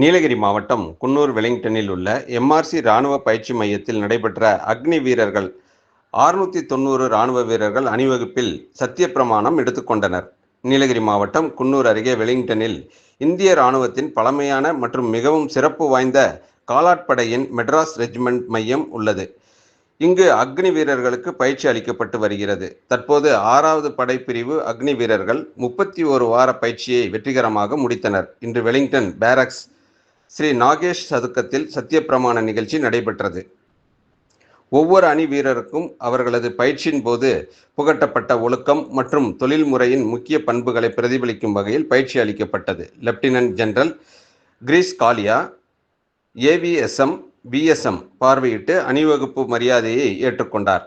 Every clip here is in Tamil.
நீலகிரி மாவட்டம் குன்னூர் வெலிங்டனில் உள்ள எம்ஆர்சி ராணுவ பயிற்சி மையத்தில் நடைபெற்ற அக்னி வீரர்கள் ஆறுநூத்தி தொண்ணூறு ராணுவ வீரர்கள் அணிவகுப்பில் சத்தியப்பிரமாணம் எடுத்துக்கொண்டனர் நீலகிரி மாவட்டம் குன்னூர் அருகே வெலிங்டனில் இந்திய ராணுவத்தின் பழமையான மற்றும் மிகவும் சிறப்பு வாய்ந்த காலாட்படையின் மெட்ராஸ் ரெஜிமெண்ட் மையம் உள்ளது. இங்கு அக்னி வீரர்களுக்கு பயிற்சி அளிக்கப்பட்டு வருகிறது. தற்போது ஆறாவது படைப்பிரிவு அக்னி வீரர்கள் முப்பத்தி ஒரு வார பயிற்சியை வெற்றிகரமாக முடித்தனர். இன்று வெலிங்டன் பேரக்ஸ் ஸ்ரீ நாகேஷ் சதுக்கத்தில் சத்தியப்பிரமாண நிகழ்ச்சி நடைபெற்றது. ஒவ்வொரு அணி வீரருக்கும் அவர்களது பயிற்சியின் போது புகட்டப்பட்ட ஒழுக்கம் மற்றும் தொழில்முறையின் முக்கிய பண்புகளை பிரதிபலிக்கும் வகையில் பயிற்சி அளிக்கப்பட்டது. லெப்டினன்ட் ஜெனரல் கிரீஸ் காலியா ஏவிஎஸ்எம் பிஎஸ்எம் பார்வையிட்டு அணிவகுப்பு மரியாதையை ஏற்றுக்கொண்டார்.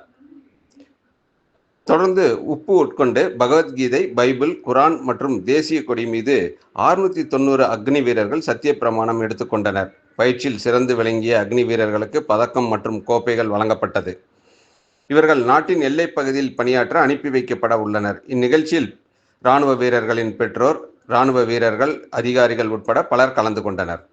தொடர்ந்து உப்பு உட்கொண்டு பகவத்கீதை பைபிள் குரான் மற்றும் தேசிய கொடி மீது ஆறுநூத்தி தொண்ணூறு அக்னி வீரர்கள் சத்திய பிரமாணம் எடுத்துக்கொண்டனர் பயிற்சியில் சிறந்து விளங்கிய அக்னி வீரர்களுக்கு பதக்கம் மற்றும் கோப்பைகள் வழங்கப்பட்டது. இவர்கள் நாட்டின் எல்லைப் பகுதியில் பணியாற்ற அனுப்பி வைக்கப்பட உள்ளனர். இந்நிகழ்ச்சியில் இராணுவ வீரர்களின் பெற்றோர் இராணுவ வீரர்கள் அதிகாரிகள் உட்பட பலர் கலந்து கொண்டனர்.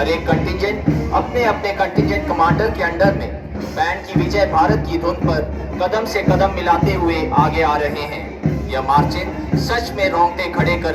हर एक कंटिजेंट अपने अपने कंटिजेंट कमांडर के अंडर में बैंड की विजय भारत की धुन पर कदम से कदम मिलाते हुए आगे आ रहे हैं। यह मार्चिंग सच में रोंगटे खड़े कर